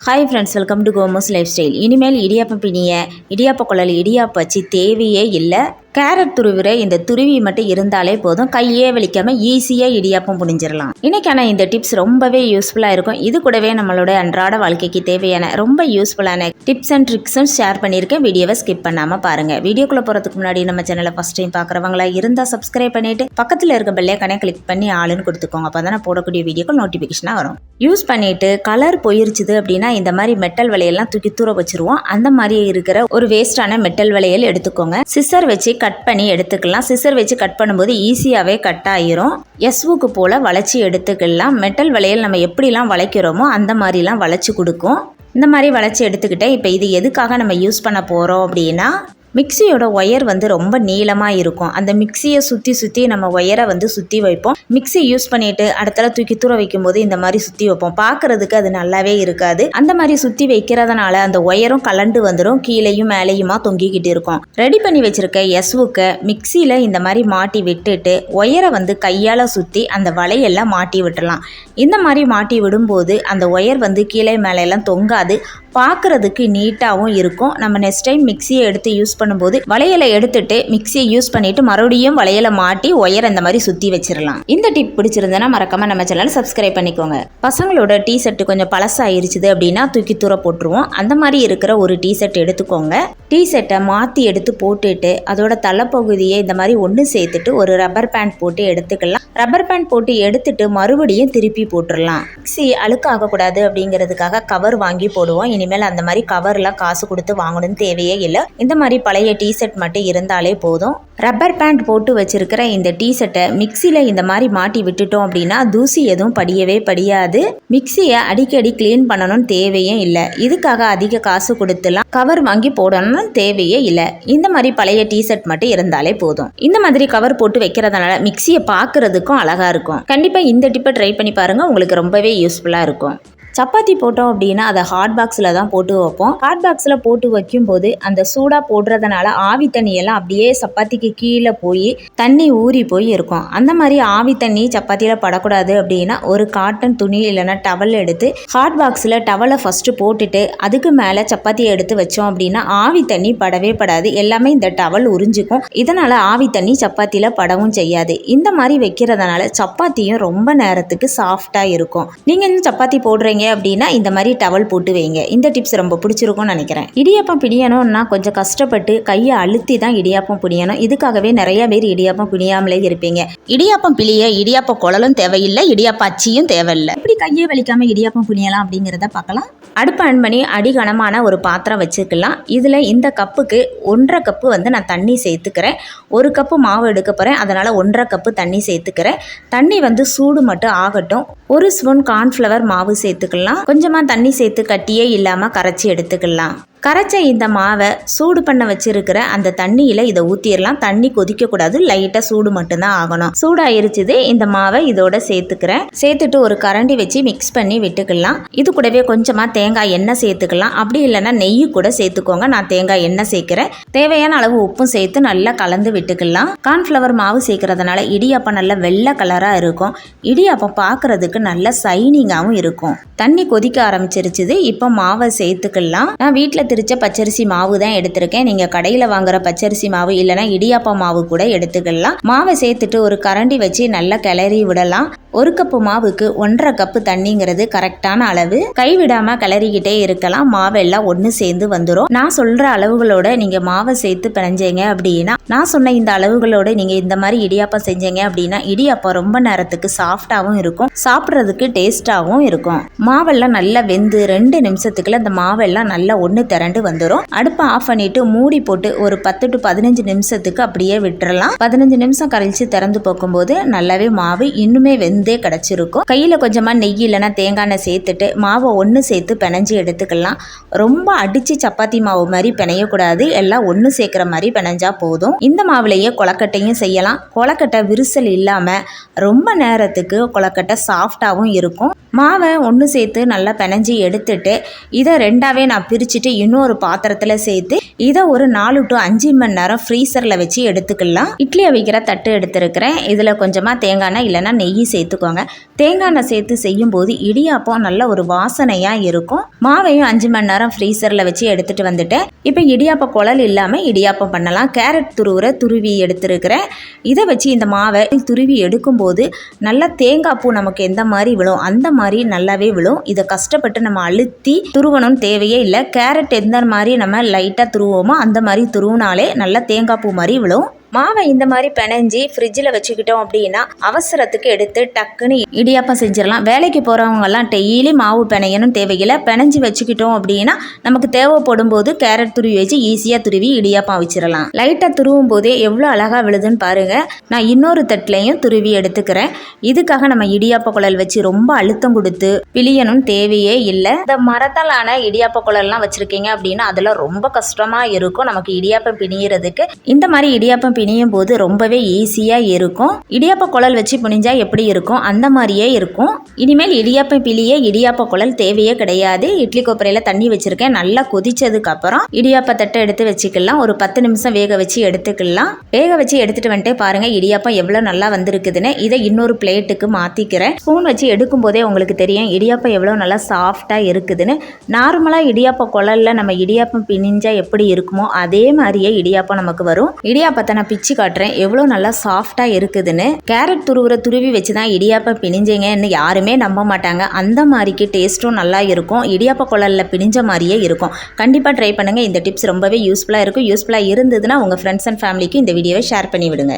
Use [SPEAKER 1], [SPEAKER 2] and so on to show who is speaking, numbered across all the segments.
[SPEAKER 1] Hi friends welcome to Komos lifestyle இனிமேல் இடியாப்பம் பிணிய இடியாப்ப குழல் இடியாப்ப வச்சு தேவையே இல்லை. கேரட் துருவிற இந்த துருவி மட்டும் இருந்தாலே போதும். கையே வலிக்காம ஈஸியாக இடியாப்பம் புனிஞ்சிடலாம் இன்னைக்கான இந்த டிப்ஸ் ரொம்பவே யூஸ்ஃபுல்லாக இருக்கும். இது கூடவே நம்மளோட அன்றாட வாழ்க்கைக்கு தேவையான ரொம்ப யூஸ்ஃபுல்லான டிப்ஸ் அண்ட் ட்ரிக்ஸும் ஷேர் பண்ணியிருக்கேன். வீடியோவை ஸ்கிப் பண்ணாமல் பாருங்கள் வீடியோக்குள்ளே போகிறதுக்கு முன்னாடி நம்ம சேனலை ஃபஸ்ட் டைம் பார்க்குறவங்களா இருந்தால் சப்ஸ்கிரைப் பண்ணிவிட்டு பக்கத்தில் இருக்க பெல்லைக்கானே கிளிக் பண்ணி ஆளுன்னு கொடுத்துக்கோங்க. அப்போ தான் போடக்கூடிய வீடியோக்கு நோட்டிஃபிகேஷனாக வரும். யூஸ் பண்ணிட்டு கலர் போயிருச்சுது அப்படின்னா இந்த மாதிரி மெட்டல் வலையெல்லாம் தூக்கி தூர வச்சிருவோம். அந்த மாதிரி இருக்கிற ஒரு வேஸ்டான மெட்டல் வலையல் எடுத்துக்கோங்க. சிசர் வச்சு கட் பண்ணி எடுத்துக்கலாம். சிசர் வச்சு கட் பண்ணும்போது ஈஸியாகவே கட் ஆயிரும். எஸ்வுக்கு போல் வளைச்சி எடுத்துக்கலாம். மெட்டல் வளையல் நம்ம எப்படிலாம் வளைக்கிறோமோ அந்த மாதிரிலாம் வளைச்சி கொடுக்கும். இந்த மாதிரி வளைச்சி எடுத்துக்கிட்டே இப்போ இது எதுக்காக நம்ம யூஸ் பண்ண போகிறோம் அப்படின்னா மிக்சியோட ஒயர் வந்து ரொம்ப நீளமாக இருக்கும். அந்த மிக்சியை சுற்றி சுற்றி நம்ம ஒயரை வந்து சுற்றி வைப்போம். மிக்ஸி யூஸ் பண்ணிட்டு அடுத்தல தூக்கி தூர வைக்கும்போது இந்த மாதிரி சுற்றி வைப்போம். பார்க்கறதுக்கு அது நல்லாவே இருக்காது. அந்த மாதிரி சுற்றி வைக்கிறதுனால அந்த ஒயரும் கலண்டு வந்துடும் கீழேயும் மேலேயுமா தொங்கிக்கிட்டு இருக்கும். ரெடி பண்ணி வச்சிருக்க எஸ்வுக்கை மிக்சியில் இந்த மாதிரி மாட்டி விட்டுட்டு ஒயரை வந்து கையால் சுற்றி அந்த வலையெல்லாம் மாட்டி விட்டுலாம் இந்த மாதிரி மாட்டி விடும்போது அந்த ஒயர் வந்து கீழே மேலே தொங்காது. பார்க்குறதுக்கு நீட்டாகவும் இருக்கும். நம்ம நெக்ஸ்ட் டைம் மிக்சியை எடுத்து யூஸ் பண்ணும்போது வளையலை எடுத்துட்டு மிக்சியை யூஸ் பண்ணிட்டு மறுபடியும் வளையலை மாட்டி ஒயர் அந்த மாதிரி சுற்றி வச்சிடலாம் இந்த டிப் பிடிச்சிருந்தனா மறக்காம நம்ம சேனலை சப்ஸ்கிரைப் பண்ணிக்கோங்க. பசங்களோட டீ ஷர்ட் கொஞ்சம் பழசாயிருச்சுது அப்படின்னா தூக்கி தூர போட்டுருவோம். அந்த மாதிரி இருக்கிற ஒரு டீ ஷர்ட் எடுத்துக்கோங்க. டீ ஷர்ட்டை மாற்றி எடுத்து போட்டுட்டு அதோட தலைப்பகுதியை இந்த மாதிரி ஒன்று சேர்த்துட்டு ஒரு ரப்பர் பேண்ட் போட்டு எடுத்துக்கலாம். ரப்பர் பேண்ட் போட்டு எடுத்துட்டு மறுபடியும் திருப்பி போட்டுடலாம் மிக்ஸி அழுக்காகக்கூடாது அப்படிங்கிறதுக்காக கவர் வாங்கி போடுவோம். இனிமேல் அந்த மாதிரி கவர்லாம் காசு கொடுத்து வாங்கணும்னு தேவையே இல்லை. இந்த மாதிரி பழைய டிஷர்ட் மட்டும் இருந்தாலே போதும். ரப்பர் பேண்ட் போட்டு வச்சிருக்கிற இந்த டிஷர்ட்டை மிக்சியில் இந்த மாதிரி மாட்டி விட்டுட்டோம் அப்படின்னா தூசி எதுவும் படியவே படியாது. மிக்சியை அடிக்கடி க்ளீன் பண்ணணும்னு தேவையே இல்லை. இதுக்காக அதிக காசு கொடுத்துலாம் கவர் வாங்கி போடணும்னு தேவையே இல்லை. இந்த மாதிரி பழைய டிஷர்ட் மட்டும் இருந்தாலே போதும். இந்த மாதிரி கவர் போட்டு வைக்கிறதுனால மிக்சியை பார்க்கறதுக்கும் அழகா இருக்கும். கண்டிப்பாக இந்த டிப்பை ட்ரை பண்ணி பாருங்க. உங்களுக்கு ரொம்பவே யூஸ்ஃபுல்லாக இருக்கும். சப்பாத்தி போட்டோம் அப்படின்னா அதை ஹாட் பாக்ஸில் தான் போட்டு வைப்போம். ஹாட் பாக்ஸில் போட்டு வைக்கும்போது அந்த சூடாக போடுறதுனால ஆவி தண்ணியெல்லாம் அப்படியே சப்பாத்திக்கு கீழே போய் தண்ணி ஊறி போய் இருக்கும். அந்த மாதிரி ஆவி தண்ணி சப்பாத்தியில் படக்கூடாது அப்படின்னா ஒரு காட்டன் துணி இல்லைன்னா டவல் எடுத்து ஹாட் பாக்ஸில் டவலை ஃபஸ்ட்டு போட்டுட்டு அதுக்கு மேலே சப்பாத்தியை எடுத்து வச்சோம் அப்படின்னா ஆவி தண்ணி படவே படாது. எல்லாமே இந்த டவல் உறிஞ்சிக்கும். இதனால் ஆவி தண்ணி சப்பாத்தியில் படவும் செய்யாது. இந்த மாதிரி வைக்கிறதுனால சப்பாத்தியும் ரொம்ப நேரத்துக்கு சாஃப்டாக இருக்கும். நீங்கள் இந்த சப்பாத்தி போடுறீங்க அப்படின்னா இந்த மாதிரி டவல் போட்டு வைங்க. இந்த டிப்ஸ் ரொம்ப பிடிச்சிருக்கும்னு நினைக்கிறேன். இடியாப்பம் பிடியணும்னா கொஞ்சம் கஷ்டப்பட்டு கையை அழுத்தி தான் இடியாப்பம் பிடியணும் இதுக்காகவே நிறைய பேர் இடியாப்பம் பிடியாமலே இருப்பீங்க. இடியாப்பம் பிழிய இடியாப்ப குழலும் தேவையில்லை இடியாப்ப அச்சியும் தேவையில்லை. இப்படி கையை வலிக்காம இடியாப்பம் பிழியலாம் அப்படிங்கிறத பார்க்கலாம். அடுப்பு ஆன் பண்ணி அடிகனமான ஒரு பாத்திரம் வச்சுக்கலாம். இதில் இந்த கப்புக்கு ஒன்றரை கப்பு வந்து நான் தண்ணி சேர்த்துக்கிறேன். ஒரு கப்பு மாவு எடுக்க போகிறேன் அதனால் ஒன்றரை கப்பு தண்ணி சேர்த்துக்கிறேன். தண்ணி வந்து சூடு மட்டும் ஆகட்டும். ஒரு ஸ்பூன் கார்ன்ஃப்ளவர் மாவு எடுத்துக்கலாம். கொஞ்சமாக தண்ணி சேர்த்து கட்டியே இல்லாமல் கரைச்சி எடுத்துக்கலாம். கரைச்ச இந்த மாவை சூடு பண்ண வச்சிருக்கிற அந்த தண்ணியில் இதை ஊற்றிடலாம் தண்ணி கொதிக்கக்கூடாது லைட்டாக சூடு மட்டும்தான் ஆகணும். சூடாயிருச்சுது. இந்த மாவை இதோட சேர்த்துக்கிறேன். சேர்த்துட்டு ஒரு கரண்டி வச்சு மிக்ஸ் பண்ணி விட்டுக்கலாம். இது கூடவே கொஞ்சமாக தேங்காய் எண்ணெய் சேர்த்துக்கலாம். அப்படி இல்லைன்னா நெய் கூட சேர்த்துக்கோங்க. நான் தேங்காய் எண்ணெய் சேர்க்குறேன். தேவையான அளவு உப்பும் சேர்த்து நல்லா கலந்து விட்டுக்கலாம். கார்ன்ஃப்ளவர் மாவு சேர்க்கறதுனால இடியாப்பம் நல்ல வெள்ளை கலராக இருக்கும். இடியாப்பம் பார்க்கறதுக்கு நல்ல சைனிங்காகவும் இருக்கும். தண்ணி கொதிக்க ஆரம்பிச்சிருச்சுது. இப்போ மாவை சேர்த்துக்கலாம். நான் வீட்டில் திரித்த பச்சரிசி மாவு தான் எடுத்திருக்கேன். நீங்கள் கடையில் வாங்குற பச்சரிசி மாவு இல்லைன்னா இடியாப்ப மாவு கூட எடுத்துக்கலாம். மாவை சேர்த்துட்டு ஒரு கரண்டி வச்சு நல்லா கிளறி விடலாம். ஒரு கப்பு மாவுக்கு ஒன்றரை கப்பு தண்ணிங்கிறது கரெக்டான அளவு. கைவிடாம கிளறிக்கிட்டே இருக்கலாம். மாவெல்லாம் ஒன்று சேர்ந்து வந்துடும் நான் சொல்ற அளவுகளோட நீங்க மாவை சேர்த்து பிணைஞ்சீங்க அப்படின்னா நான் சொன்ன இந்த அளவுகளோட நீங்க இந்த மாதிரி இடியாப்பம் செஞ்சீங்க அப்படின்னா இடியாப்பம் ரொம்ப நேரத்துக்கு சாஃப்டாகவும் இருக்கும். சாப்பிட்றதுக்கு டேஸ்டாகவும் இருக்கும். மாவெல்லாம் நல்லா வெந்து ரெண்டு நிமிஷத்துக்குள்ள அந்த மாவெல்லாம் நல்லா ஒன்று திரண்டு வந்துடும் அடுப்பை ஆஃப் பண்ணிட்டு மூடி போட்டு ஒரு பத்து டு பதினஞ்சு நிமிஷத்துக்கு அப்படியே விட்டுறலாம். பதினஞ்சு நிமிஷம் கழிச்சு திறந்து போக்கும்போது நல்லாவே மாவு இன்னுமே வெந்து கிடச்சிருக்கும். கையில் கொஞ்சமாக நெய் இல்லைன்னா தேங்காய் எண்ணெய் சேர்த்துட்டு மாவை ஒன்று சேர்த்து பிணைஞ்சி எடுத்துக்கலாம். ரொம்ப அடித்து சப்பாத்தி மாவு மாதிரி பிணையக்கூடாது. எல்லாம் ஒன்று சேர்க்குற மாதிரி பிணைஞ்சால் போதும். இந்த மாவுலேயே கொலக்கட்டையும் செய்யலாம். கொலக்கட்டை விரிசல் இல்லாமல் ரொம்ப நேரத்துக்கு கொலக்கட்டை சாஃப்டாகவும் இருக்கும். மாவை ஒன்று சேர்த்து நல்லா பிணைஞ்சி எடுத்துட்டு இதை ரெண்டாவே நான் பிரிச்சுட்டு இன்னொரு பாத்திரத்தில் சேர்த்து இதை ஒரு நாலு டு அஞ்சு மணி நேரம் ஃப்ரீசரில் வச்சு எடுத்துக்கலாம். இட்லி அவிக்கிற தட்டு எடுத்துருக்கிறேன். இதில் கொஞ்சமாக தேங்காய் இல்லைன்னா நெய் சேர்த்து சேர்த்துக்கோங்க தேங்காய் எண்ணெய் சேர்த்து செய்யும்போது இடியாப்பம் நல்ல ஒரு வாசனையாக இருக்கும். மாவையும் அஞ்சு மணி நேரம் ஃப்ரீசரில் வச்சு எடுத்துகிட்டு வந்துட்டேன். இப்போ இடியாப்ப குழல் இல்லாமல் இடியாப்பம் பண்ணலாம். கேரட் துருவுற துருவி எடுத்துருக்கிறேன். இதை வச்சு இந்த மாவை துருவி எடுக்கும்போது நல்லா தேங்காய் பூ நமக்கு எந்த மாதிரி விழும்? அந்த மாதிரி நல்லாவே விழும். இதை கஷ்டப்பட்டு நம்ம அழுத்தி துருவணும்னு தேவையே இல்லை. கேரட் எந்த மாதிரி நம்ம லைட்டாக துருவோமோ அந்த மாதிரி துருவினாலே நல்லா தேங்காய் பூ மாதிரி விழும். மாவை இந்த மாதிரி பிணைஞ்சி ஃப்ரிட்ஜில் வச்சுக்கிட்டோம் அப்படின்னா அவசரத்துக்கு எடுத்து டக்குன்னு இடியாப்பம் செஞ்சிடலாம். வேலைக்கு போகிறவங்கெல்லாம் டெய்லி மாவு பிணையணும் தேவையில்லை. பிணைஞ்சி வச்சுக்கிட்டோம் அப்படின்னா நமக்கு தேவைப்படும் போது கேரட் துருவி வச்சு ஈஸியாக துருவி இடியாப்பம் வச்சிடலாம் லைட்டாக துருவும் போதே எவ்வளோ அழகாக விழுதுன்னு பாருங்கள் நான் இன்னொரு தட்டிலையும் துருவி எடுத்துக்கிறேன். இதுக்காக நம்ம இடியாப்ப குழல் வச்சு ரொம்ப அழுத்தம் கொடுத்து பிழியணும் தேவையே இல்லை. இந்த மரத்தாலான இடியாப்ப குழல்லாம் வச்சுருக்கீங்க அப்படின்னா அதெல்லாம் ரொம்ப கஷ்டமாக இருக்கும். நமக்கு இடியாப்பம் பிணியறதுக்கு. இந்த மாதிரி இடியாப்பம் பிணியும் போது ரொம்பவே ஈஸியாக இருக்கும். இடியாப்ப குழல் வச்சு பிணிஞ்சா எப்படி இருக்கும்? அந்த மாதிரியே இருக்கும். இனிமேல் இடியாப்பம் பிழிய இடியாப்ப குழல் தேவையே கிடையாது. இட்லி கொப்பரையில் தண்ணி வச்சுருக்கேன். நல்லா கொதிச்சதுக்கு அப்புறம் இடியாப்ப தட்டை எடுத்து வச்சுக்கலாம். ஒரு பத்து நிமிஷம் வேக வச்சு எடுத்துக்கலாம். வேக வச்சு எடுத்துட்டு வந்துட்டு பாருங்க இடியாப்பம் எவ்வளோ நல்லா வந்திருக்குதுன்னு. இதை இன்னொரு பிளேட்டுக்கு மாற்றிக்கிறேன் ஸ்பூன் வச்சு எடுக்கும் போதே உங்களுக்கு தெரியும் இடியாப்பம் எவ்வளோ நல்லா சாஃப்டாக இருக்குதுன்னு. நார்மலாக இடியாப்ப குழல்ல நம்ம இடியாப்பம் பிணிஞ்சா எப்படி இருக்குமோ அதே மாதிரியே இடியாப்பம் நமக்கு வரும். இடியாப்பத்தை நான் பிச்சு காட்டுறேன். எவ்வளோ நல்லா சாஃப்டாக இருக்குதுன்னு. கேரட் துருவுற துருவி வச்சு தான் இடியாப்பம் பிணிஞ்சீங்கன்னு யாருமே நம்ப மாட்டாங்க. அந்த மாதிரிக்கு டேஸ்ட்டும் நல்லா இருக்கும். இடியாப்ப குழலில் பிணிஞ்ச மாதிரியே இருக்கும். கண்டிப்பாக ட்ரை பண்ணுங்கள் இந்த டிப்ஸ் ரொம்பவே யூஸ்ஃபுல்லாக இருக்கும். யூஸ்ஃபுல்லாக இருந்ததுன்னா உங்கள் ஃப்ரெண்ட்ஸ் அண்ட் ஃபேமிலிக்கு இந்த வீடியோவை ஷேர் பண்ணி விடுங்க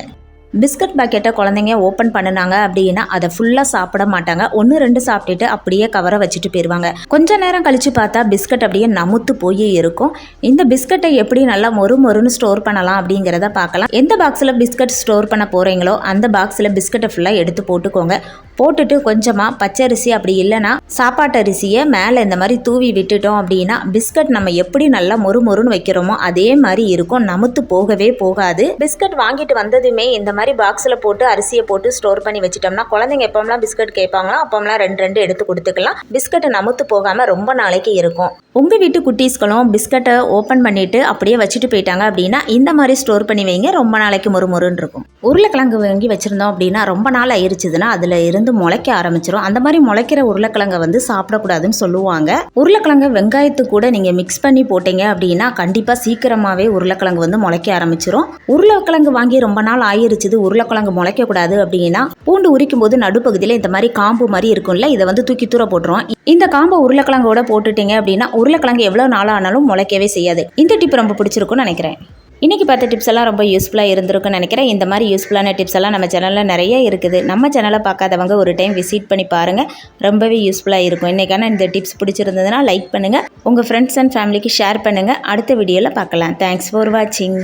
[SPEAKER 1] பிஸ்கட் பாக்கெட்டை குழந்தைங்க ஓப்பன் பண்ணினாங்க அப்படின்னா அதை ஃபுல்லாக சாப்பிட மாட்டாங்க. ஒன்று ரெண்டு சாப்பிட்டுட்டு அப்படியே கவரை வச்சுட்டு போயிடுவாங்க கொஞ்ச நேரம் கழித்து பார்த்தா பிஸ்கட் அப்படியே நமுத்து போய் இருக்கும். இந்த பிஸ்கட்டை எப்படி நல்லா மொறு மொறுன்னு ஸ்டோர் பண்ணலாம் அப்படிங்கிறத பார்க்கலாம். எந்த பாக்ஸில் பிஸ்கட் ஸ்டோர் பண்ண போகிறீங்களோ அந்த பாக்ஸில் பிஸ்கட்டை ஃபுல்லாக எடுத்து போட்டுக்கோங்க. போட்டுட்டு கொஞ்சமாக பச்சரிசி அப்படி இல்லைன்னா சாப்பாட்டு அரிசியை மேலே இந்த மாதிரி தூவி விட்டுட்டோம் அப்படின்னா பிஸ்கட் நம்ம எப்படி நல்லா மொறு மொறுன்னு வைக்கிறோமோ அதே மாதிரி இருக்கும். நமுத்து போகவே போகாது. பிஸ்கட் வாங்கிட்டு வந்ததுமே இந்த மாதிரி மாதிரி பாக்ஸில் போட்டு அரிசியை போட்டு ஸ்டோர் பண்ணி வச்சிட்டோம்னா குழந்தைங்க எப்போம்லாம் பிஸ்கட் கேட்பாங்களோ அப்போம்லாம் ரெண்டு ரெண்டு எடுத்து கொடுத்துக்கலாம். பிஸ்கட்டை நமுத்து போகாமல் ரொம்ப நாளைக்கு இருக்கும். உங்கள் வீட்டு குட்டீஸ்களும் பிஸ்கட்டை ஓப்பன் பண்ணிட்டு அப்படியே வச்சுட்டு போயிட்டாங்க அப்படின்னா இந்த மாதிரி ஸ்டோர் பண்ணி வைங்க ரொம்ப நாளைக்கு மொறு மொறுன்னு இருக்கும். உருளைக்கிழங்கு வாங்கி வச்சுருந்தோம் அப்படின்னா ரொம்ப நாள் ஆயிருச்சுதுன்னா அதில் இருந்து முளைக்க ஆரம்பிச்சிரும். அந்த மாதிரி முளைக்கிற உருளைக்கிழங்கை வந்து சாப்பிடக்கூடாதுன்னு சொல்லுவாங்க. உருளைக்கிழங்கு வெங்காயத்து கூட நீங்கள் மிக்ஸ் பண்ணி போட்டீங்க அப்படின்னா கண்டிப்பாக சீக்கிரமாகவே உருளைக்கிழங்கு வந்து முளைக்க ஆரம்பிச்சிரும். உருளைக்கிழங்கு வாங்கி ரொம்ப நாள் ஆயிருச்சு ஆயிருச்சுது உருளைக்கிழங்கு முளைக்கக்கூடாது அப்படின்னா பூண்டு உரிக்கும் போது நடுப்பகுதியில் இந்த மாதிரி காம்பு மாதிரி இருக்கும்ல இதை வந்து தூக்கி தூர போட்டுரும். இந்த காம்பை உருளைக்கிழங்கோட போட்டுட்டீங்க அப்படின்னா உருளைக்கிழங்கு எவ்வளோ நாள் ஆனாலும் முளைக்கவே செய்யாது. இந்த டிப் ரொம்ப பிடிச்சிருக்கும்னு நினைக்கிறேன். இன்றைக்கி பார்த்த டிப்ஸ் எல்லாம் ரொம்ப யூஸ்ஃபுல்லாக இருந்திருக்குன்னு நினைக்கிறேன். இந்த மாதிரி யூஸ்ஃபுல்லான டிப்ஸ் எல்லாம் நம்ம சேனலில் நிறைய இருக்குது. நம்ம சேனலை பார்க்காதவங்க ஒரு டைம் விசிட் பண்ணி பாருங்கள் ரொம்பவே யூஸ்ஃபுல்லாக இருக்கும். இன்றைக்கான இந்த டிப்ஸ் பிடிச்சிருந்ததுன்னா லைக் பண்ணுங்கள் உங்கள் ஃப்ரெண்ட்ஸ் அண்ட் ஃபேமிலிக்கு ஷேர் பண்ணுங்கள் அடுத்த வீடியோவில் பார்க்கலாம். தேங்க்ஸ் ஃபார் வாட்சிங்